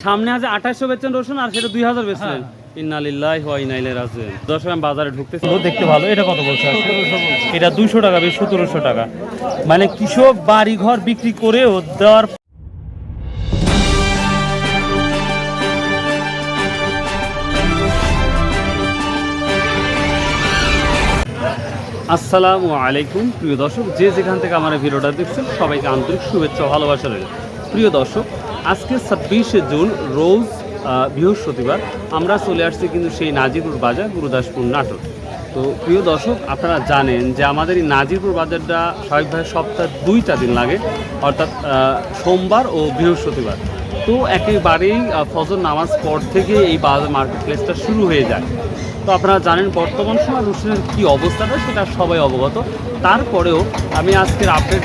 সামনে আছে আঠাশশো বেচছেন রসুন আর সেটা দুই হাজার বেচলেন হ্যাঁ। বাজারে ঢুকতেছি। ও দেখতে ভালো। এটা কত বলছে? এটা দুশো টাকা বেশ সতেরোশো টাকা। মানে কৃষক বাড়ি ঘর বিক্রি করেও দেওয়ার আসসালামু আলাইকুম। প্রিয় দর্শক যে যেখান থেকে আমার ভিডিওটা দেখছেন সবাইকে আন্তরিক শুভেচ্ছা ভালোবাসা রইল। প্রিয় দর্শক আজকে ছাব্বিশে জুন, রোজ বৃহস্পতিবার আমরা চলে আসছি কিন্তু সেই নাজিরপুর বাজার গুরুদাসপুর নাটক তো প্রিয় দর্শক, আপনারা জানেন যে আমাদের এই নাজিরপুর বাজারটা স্বাভাবিকভাবে সপ্তাহে দুইটা দিন লাগে, অর্থাৎ সোমবার ও বৃহস্পতিবার। তো একেবারেই ফজর নামাজ পর থেকে এই বাজার মার্কেট প্লেসটা শুরু হয়ে যায়। তো আপনারা জানেন বর্তমান সময় রসুনের কী অবস্থাটা, সেটা সবাই অবগত। তারপরেও আমি আজকের আপডেট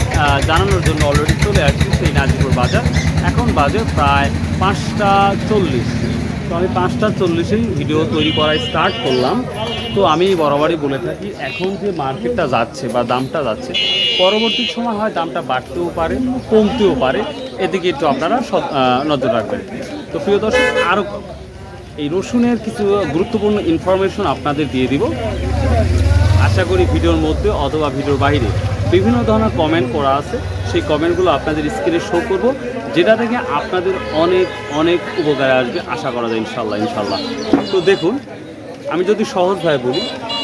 জানানোর জন্য অলরেডি চলে আসছি সেই নাজিরপুর বাজার। এখন বাজে প্রায় পাঁচটা চল্লিশ। তো আমি পাঁচটা চল্লিশেই ভিডিও তৈরি করাই স্টার্ট করলাম। তো আমি বরাবরই বলে থাকি, এখন যে মার্কেটটা যাচ্ছে বা দামটা যাচ্ছে, পরবর্তী সময় হয় দামটা বাড়তেও পারে, কমতেও পারে। এদিকে একটু আপনারা সব নজর রাখবেন। তো প্রিয় দর্শক আরও এই রসুনের কিছু গুরুত্বপূর্ণ ইনফরমেশন আপনাদের দিয়ে দিব। আশা করি ভিডিওর মধ্যে অথবা ভিডিওর বাইরে বিভিন্ন ধরনের কমেন্ট করা আছে। সেই কমেন্টগুলো আপনাদের স্ক্রিনে শো করব, যেটা থেকে আপনাদের অনেক অনেক উপকারে আসবে আশা করা যায় ইনশাল্লাহ ইনশাল্লাহ। তো দেখুন, আমি যদি সহজভাবে বলি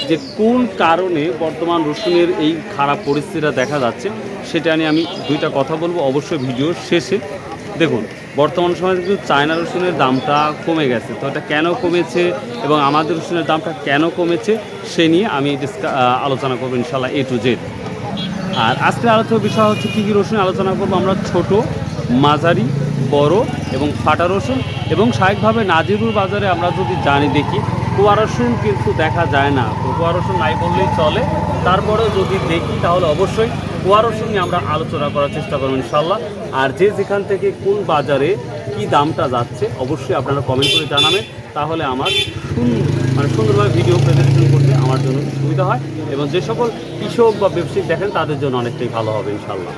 যে কোন কারণে বর্তমান রসুনের এই খারাপ পরিস্থিতিটা দেখা যাচ্ছে, সেটা নিয়ে আমি দুইটা কথা বলব। অবশ্যই ভিডিওর শেষে। দেখুন, বর্তমান সময়ে কিন্তু চায়না রসুনের দামটা কমে গেছে। তো এটা কেন কমেছে এবং আমাদের রসুনের দামটা কেন কমেছে, সে নিয়ে আমি আলোচনা করব ইনশাল্লাহ এ টু জেড আর আজকের আলোচনার বিষয় হচ্ছে কী কী রসুন আলোচনা করব। আমরা ছোট, মাঝারি, বড় এবং ফাটা রসুন এবং স্বাভাবিকভাবে নাজিরুল বাজারে আমরা যদি জানি দেখি, কুয়া রসুন কিন্তু দেখা যায় না। তো কুয়া রসুন নাই বললেই চলে। তারপরেও যদি দেখি তাহলে অবশ্যই কুয়া রসুন নিয়ে আমরা আলোচনা করার চেষ্টা করব ইনশাল্লাহ আর যে যেখান থেকে কোন বাজারে কি দামটা যাচ্ছে, অবশ্যই আপনারা কমেন্ট করে জানাবেন। তাহলে আমার সুন্দর মানে সুন্দরভাবে ভিডিও প্রেজেন্টেশন করতে আমার জন্য সুবিধা হয় এবং যে সকল কৃষক বা ব্যবসায়ী দেখেন, তাদের জন্য অনেকটাই ভালো হবে ইনশাল্লাহ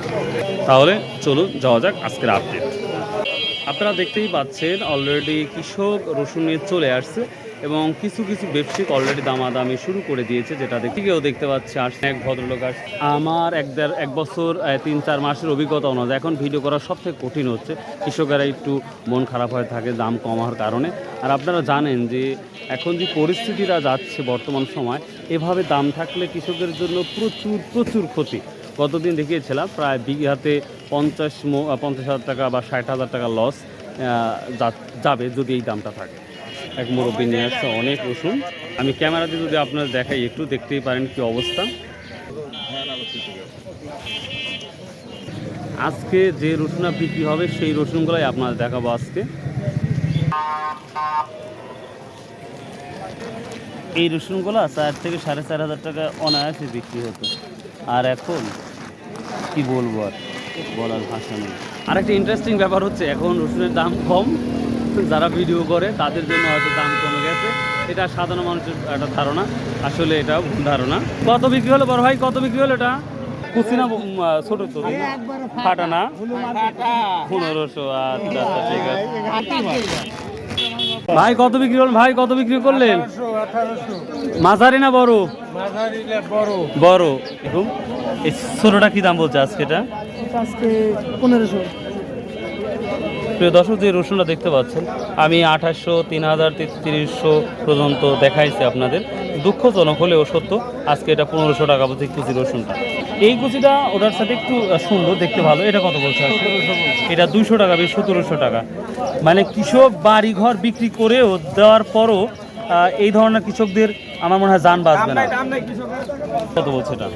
তাহলে চলুন, যাওয়া যাক আজকের আপডেট আপনারা দেখতেই পাচ্ছেন অলরেডি কৃষক রসুন নিয়ে চলে আসছে। এবং কিছু কিছু ব্যবসায়িক অলরেডি দামাদামি শুরু করে দিয়েছে, যেটা দেখতে কেউ দেখতে পাচ্ছে। আসছে এক ভদ্রলোক আসছে আমার এক দেড়, এক বছর তিন, চার মাসের অভিজ্ঞতা অনুযায়ী এখন ভিডিও করা সবথেকে কঠিন হচ্ছে। কৃষকেরা একটু মন খারাপ হয়ে থাকে, দাম কমার কারণে। আর আপনারা জানেন যে এখন যে পরিস্থিতিটা যাচ্ছে বর্তমান সময়, এভাবে দাম থাকলে কৃষকের জন্য প্রচুর প্রচুর ক্ষতি। গতদিন দেখিয়েছিলাম, প্রায় বিঘাতে পঞ্চাশ পঞ্চাশ হাজার টাকা বা ষাট হাজার টাকা লস যাবে যদি এই দামটা থাকে। এক মুরব্বী নিয়ে আসছে, অনেক রসুন আমি ক্যামেরাতে যদি আপনারা দেখাই, একটু দেখতেই পারেন কি অবস্থা। আজকে যে রসুনটা বিক্রি হবে, সেই রসুনগুলোই আপনাদের দেখাবো আজকে। এই রসুনগুলো চার থেকে সাড়ে চার হাজার টাকা অনায়াসে বিক্রি হতো। আর এখন, কি বলব আর, বলার ভাষা নেই। আর একটা ইন্টারেস্টিং ব্যাপার হচ্ছে, এখন রসুনের দাম কম। যারা ভিডিও করে তাদের জন্য হয়তো দাম কমে গেছে। এটা সাধারণ মানুষের একটা ধারণা। আসলে এটা ধারণা। কত বিক্রি হলো বড় ভাই? কত বিক্রি হলো এটা? ছোট তো। ফাটা। না? পনেরোশো আচ্ছা আচ্ছা ঠিক আছে। ভাই কত বিক্রি করলেন ভাই কত বিক্রি করলেন? মাঝারি না বড়? বড়। বড়। এরকম? এই ছোটটা কি দাম বলছে আজকে এটা? আজকে পনেরোশো। প্রিয় দর্শক, যে রসুনটা দেখতে পাচ্ছেন, আমি আঠাশশো তিন হাজার তেত্রিশশো পর্যন্ত দেখাইছি আপনাদের। দুঃখজনক হলেও সত্য, আজকে এটা পনেরোশো টাকা বলছে কুচি রসুনটা। এই কুচিটা ওটার সাথে একটু সুন্দর, দেখতে ভালো। এটা কত বলছে? এটা দুইশো টাকা বেশ সতেরোশো টাকা। মানে কৃষক বাড়ি ঘর বিক্রি করেও দেওয়ার পরও এই ধরনের কৃষকদের আমার মনে হয় যান বাঁচবে না। কত বলছে এটা?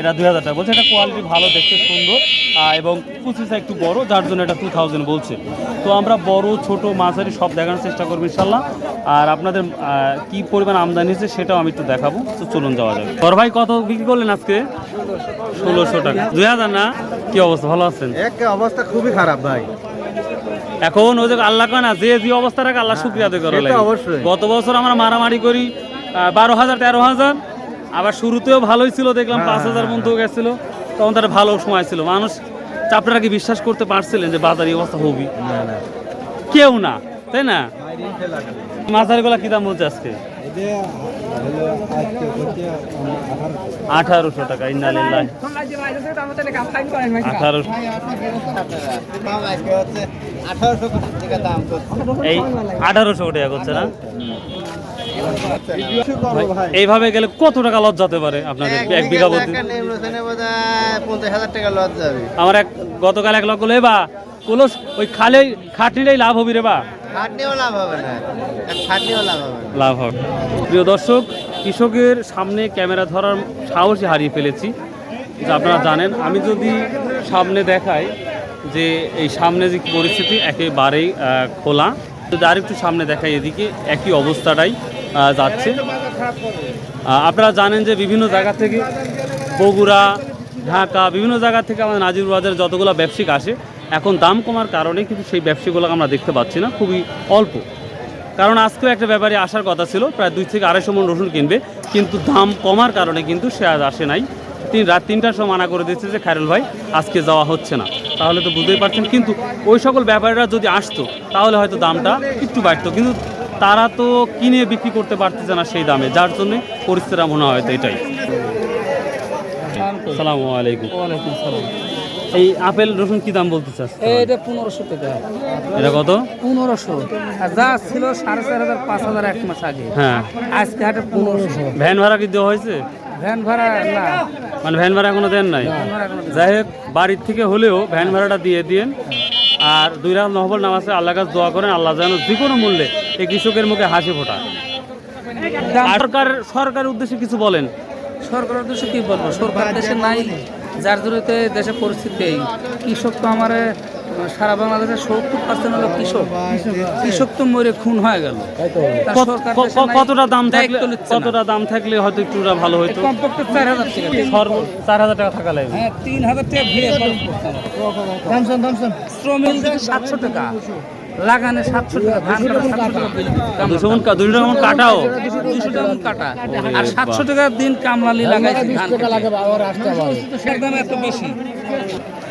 এটা দুই হাজার টাকা। বলছে এটা কোয়ালিটি ভালো, দেখতে সুন্দর এবং কুচিটা একটু বড়, যার জন্য এটা টু থাউজেন্ড বলছে। তো আমরা বড়, ছোট, মাঝারি সব দেখানোর চেষ্টা করব ইনশাল্লাহ। আর আপনাদের কি পরিমাণ আমদানি হয়েছে সেটাও আমি একটু দেখাবো। তো চলুন যাওয়া যাবে বড় ভাই, কত বিক্রি করলেন আজকে? ষোলোশো টাকা। দুই হাজার না? কি অবস্থা? ভালো আছেন? অবস্থা খুবই খারাপ ভাই। এখন ওই যে আল্লাহ কয় না যে যে অবস্থা রাখে আল্লাহ শুক্রিয়া আদায় করা লাগে। গত বছর আমরা মারামারি করি বারো হাজার তেরো হাজার। আবার শুরুতেও ভালোই ছিল দেখলাম হ্যাঁ, পাঁচ হাজার মধ্যে গেছিল। তখন তার ভালো সময় ছিল। মানুষ আপনারা কি বিশ্বাস করতে পারছিলেন যে বাজারি অবস্থা হবি। কেউ না তাই না? মাথারগুলা কি দাম বলছে আজকে? আঠারোশো টাকা ইন্দালিল্লাহ আঠারোশো। এই আঠারোশো টাকা করছে না? এইভাবে গেলে কত টাকা লস যেতে পারে আপনাদের? এক বিঘা প্রতি আমার এক গতকাল এক লক্ষ লেবা কলস ওই খালে খাটনিটাই লাভ হবি রে বা। লাভ হবে প্রিয় দর্শক, কৃষকের সামনে ক্যামেরা ধরার সাহসই হারিয়ে ফেলেছি। যে আপনারা জানেন, আমি যদি সামনে দেখাই যে এই সামনে যে পরিস্থিতি, একেবারেই খোলা। যদি আরেকটু সামনে দেখাই এদিকে, একই অবস্থাটাই যাচ্ছে। আপনারা জানেন যে বিভিন্ন জায়গা থেকে বগুড়া, ঢাকা, বিভিন্ন জায়গা থেকে আমাদের নাজির বাজারে যতগুলো ব্যবসায়িক আসে এখন দাম কমার কারণে কিন্তু সেই ব্যবসাগুলো আমরা দেখতে পাচ্ছি না খুবই অল্প। কারণ আজকেও একটা ব্যাপারে আসার কথা ছিল প্রায় দুই থেকে আড়াইশো মন রসুন কিনবে কিন্তু দাম কমার কারণে কিন্তু সে আজ আসে নাই। তিন রাত তিনটার সময় মানা করে দিচ্ছে যে খায়রুল ভাই আজকে যাওয়া হচ্ছে না। তাহলে তো বুঝতেই পারছেন কিন্তু ওই সকল ব্যাপারীরা যদি আসতো তাহলে হয়তো দামটা একটু বাড়তো। কিন্তু তারা তো কিনে বিক্রি করতে পারতেছে না সেই দামে যার জন্য পরিস্থিতিটা মনে হয় এটাই। সালামু আলাইকুম। এই আপেল রসুন কি দাম বলতে চাস? এটা পনেরোশো টাকা। এটা কত? পনেরোশো। যা ছিল সাড়ে চার হাজার পাঁচ হাজার এক মাস আগে। হ্যাঁ। আজকে হাটে পনেরোশো। ভ্যান ভাড়া কি দেওয়া হয়েছে? ভ্যান ভাড়া না। মানে ভ্যান ভাড়া এখনও দেন নাই? যাই হোক বাড়ির থেকে হলেও ভ্যান ভাড়াটা দিয়ে দিন আর দুই রাত নহবল নামাজে আল্লাহ কাছে দোয়া করেন আল্লাহ যেন যে কোনো মূল্যে এই কৃষকের মুখে হাসি ফোটা আর সরকার সরকারের উদ্দেশ্যে কিছু বলেন। সরকারের উদ্দেশ্যে কি বলব? সরকার দেশে নাই। যার জন্য দেশের পরিস্থিতি এই। কৃষক তো আমার সারা বাংলাদেশের সত্তর পার্সেন্ট হলো কৃষক। কৃষক তো মরে খুন হয়ে গেল। দেশে কতটা দাম থাকলে। কতটা দাম থাকলে হয়তো একটু ভালো হইতো? কমপক্ষে চার হাজার টাকা। চার হাজার টাকা থাকা লাগবে। হ্যাঁ তিন হাজার টাকা ভিড়ে খরচ করতে হবে। শ্রমিক সাতশো টাকা। লাগানে সাতশো টাকা ধান দুশো মন দুশো টাকা মন কাটাও? দুশো টাকা মন কাটা। আর সাতশো টাকা দিন কামলালি লাগাইছি ধান সেটার দাম এত বেশি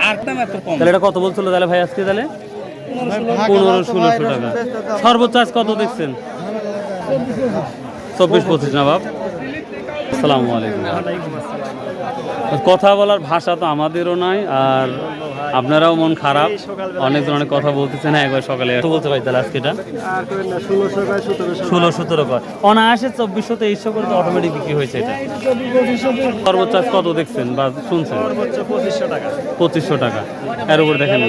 আর দাম এত কম। তাহলে এটা কত বলছিল তাহলে ভাই আজকে তাহলে? পনেরো ষোলোশো টাকা। সর্বোচ্চ আজ কত দেখছেন? চব্বিশ পঁচিশ না বাপ? আসসালামু আলাইকুম। কথা বলার ভাষা তো আমাদেরও নাই আর আপনারাও মন খারাপ। অনেক কথা বলতেছেন। হ্যাঁ একবার সকালে বলতে পারি তাহলে আজকে এটা ষোলো সতেরো কর অনায়াসে চব্বিশশো তেইশশো করে তো অটোমেটিক বিক্রি হয়েছে এটা। সর্বোচ্চ কত দেখছেন বা শুনছেন? পঁচিশশো টাকা। এর উপর দেখেন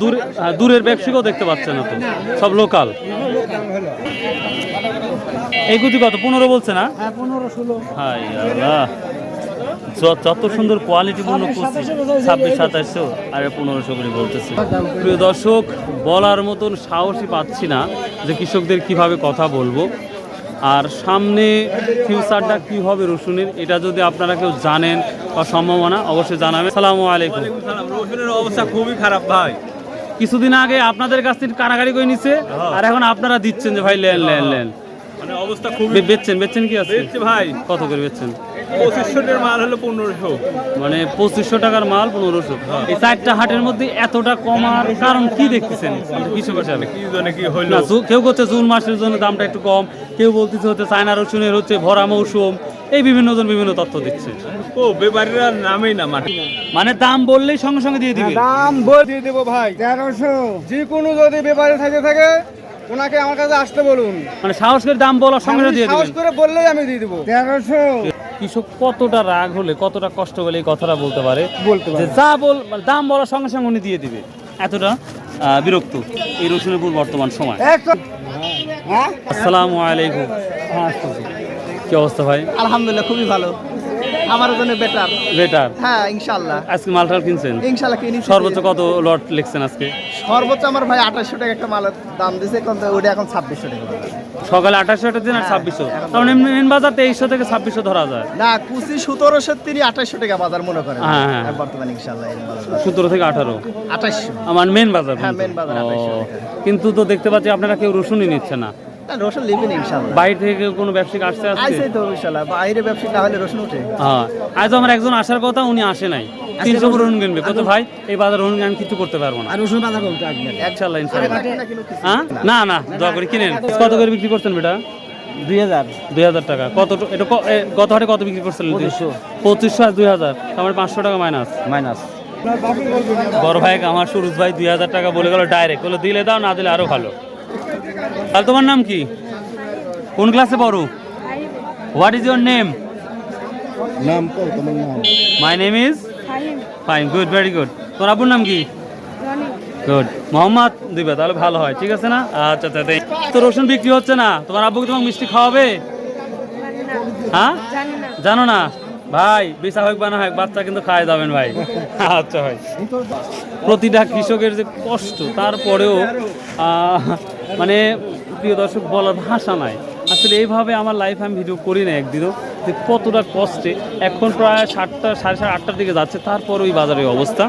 দূরে হ্যাঁ, দূরের ব্যবসায়ীকেও দেখতে পাচ্ছেন না তো। সব লোকাল এই কুচি কত? পনেরো বলছে না? হ্যাঁ পনেরো ষোলো। হাই আল্লাহ। যত সুন্দর কোয়ালিটিপূর্ণ কুচি ছাব্বিশ সাতাশশো আর পনেরোশো করে বলতেছে। প্রিয় দর্শক বলার মতন সাহসই পাচ্ছি না যে কৃষকদের কীভাবে কথা বলব। আর সামনে ফিউচারটা কি হবে রসুনের এটা যদি আপনারা কেউ জানেন বা সম্ভাবনা অবশ্যই জানাবেন। সালামু আলাইকুম। রসুনের অবস্থা খুবই খারাপ ভাই। কিছুদিন আগে আপনাদের কাছ থেকে কারাগারি করে নিছে আর এখন আপনারা দিচ্ছেন যে ভাই লেন লেন লেন। অবস্থা খুবই বেচছেন বেচছেন কি আছে ভাই। কত করে বেচছেন? পঁচিশশো টাকার মাল হলো পনেরোশো। মানে পঁচিশশো টাকার মাল পনেরোশো। এই চারটা হাটের মধ্যে এতটা কমার কারণ কি দেখতেছেন? কৃষক হিসাবে কি জন্য কি হইল? কেউ করছে জুন মাসের জন্য দামটা একটু কম কেউ বলতেছে হচ্ছে চায়না রসুনের হচ্ছে ভরা মৌসুম এই বিভিন্ন জন বিভিন্ন তথ্য দিচ্ছে। ও ব্যাপারীরা নামেই না মাঠে। মানে দাম বললেই সঙ্গে সঙ্গে দিয়ে দিবে। দাম বই দিয়ে দেবো ভাই। তেরোশো। যে কোনো যদি ব্যাপারে থাকে থাকে ওনাকে আমার কাছে আসতে বলুন। মানে সাহস করে দাম বলার সঙ্গে সঙ্গে দিয়ে সাহস করে বললেই আমি দিয়ে দেবো। তেরোশো। কৃষক কতটা রাগ হলে কতটা কষ্ট হলে এই কথাটা বলতে পারে? বলতে যে যা বল মানে দাম বলার সঙ্গে সঙ্গে উনি দিয়ে দিবে। এতটা বিরক্ত এই রসুনের বর্তমান সময়। হ্যাঁ? আসসালামু আলাইকুম। হ্যাঁ কি অবস্থা ভাই? আলহামদুলিল্লাহ খুবই ভালো। আমার জন্য বেটার বেটার হ্যাঁ ইনশাল্লাহ আজকে মালটাল কিনছেন? ইনশাল্লাহ কিনি সর্বোচ্চ কত লট লিখছেন আজকে? সর্বোচ্চ আমার ভাই আঠাশশো টাকা একটা মালের দাম দিছে কিন্তু ওটা এখন ছাব্বিশশো টাকা। সকালে আঠাশশো টাকা দিন আর হ্যাঁ, ছাব্বিশশো। এখন মানে মেন বাজার তেইশশো থেকে ছাব্বিশশো ধরা যায়। না কুচি সতেরোশো তিনি আঠাশশো টাকা বাজার মনে করেন। হ্যাঁ, হ্যাঁ। বর্তমানে ইনশাল্লাহ সতেরো থেকে আঠারো। আঠাশশো। আমার মেন বাজার হ্যাঁ, মেন বাজার 2800 কিন্তু তো দেখতে পাচ্ছি আপনারা কেউ রসুনই নিচ্ছে না। না, রসুন লিবেন ইনশাল্লাহ বাইরে থেকে কোনো ব্যবসায়িক আসতে আসছে? তো ইনশাল্লাহ বাইরে ব্যবসা না হলে রসুন উঠে হ্যাঁ আজ আমার একজন আসার কথা উনি আসে নাই। তিনশো করে রসুন কিনবে। কত ভাই এই বাজার রসুন আমি কিছু করতে পারব না। রসুন বাজার কমতে আসবেন ইনশাল্লাহ ইনশাল্লাহ হ্যাঁ? না না দয়া করে কিনেন। কত করে বিক্রি করছেন বেটা? দুই হাজার। দুই হাজার টাকা। কত এটা গত হাটে কত বিক্রি করছিলেন পঁচিশশো। পঁচিশশো আর দুই হাজার। আমার পাঁচশো টাকা মাইনাস। মাইনাস। বড় ভাই আমার সুরজ ভাই দুই হাজার টাকা বলে গেল ডাইরেক্ট। বলে দিলে দাও না দিলে আরও ভালো। তাহলে তোমার নাম কি? কোন ক্লাসে পড়ো? হোয়াট ইজ ইউর নেম নাম তোমার নাম। My name is fine good very good তোমার আব্বুর নাম কি? গুড মোহাম্মদ দিবে তাহলে ভালো হয় ঠিক আছে না? আচ্ছা আচ্ছা তো রসুন বিক্রি হচ্ছে না? তোমার আব্বুকে তোমাকে মিষ্টি খাওয়াবে? হ্যাঁ? জানো না। ভাই বিশা হোক বা না হোক বাচ্চা কিন্তু খায় যাবেন ভাই। আচ্ছা ভাই। প্রতিটা কৃষকের যে কষ্ট তারপরেও আহ, মানে প্রিয় দর্শক, বলার ভাষা নাই। আসলে এইভাবে আমার লাইফ আমি ভিডিও করি না একদিনও। যে কতটা কষ্টে এখন প্রায় সাতটা, সাড়ে সাড়ে আটটার দিকে যাচ্ছে, তারপর ওই বাজারের অবস্থা।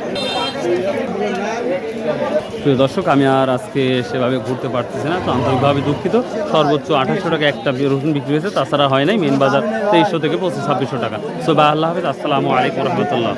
প্রিয় দর্শক, আমি আর আজকে সেভাবে ঘুরতে পারতেছি না, তো আন্তরিকভাবে দুঃখিত। সর্বোচ্চ আঠাশশো টাকা একটা রসুন বিক্রি হয়েছে, তাছাড়া হয় নাই মেন বাজার তেইশশো থেকে পঁচিশ, ছাব্বিশশো টাকা। সো বা আল্লাহ হাফিজ, আসসালামু আলাইকুম রহমতুল্লাহ।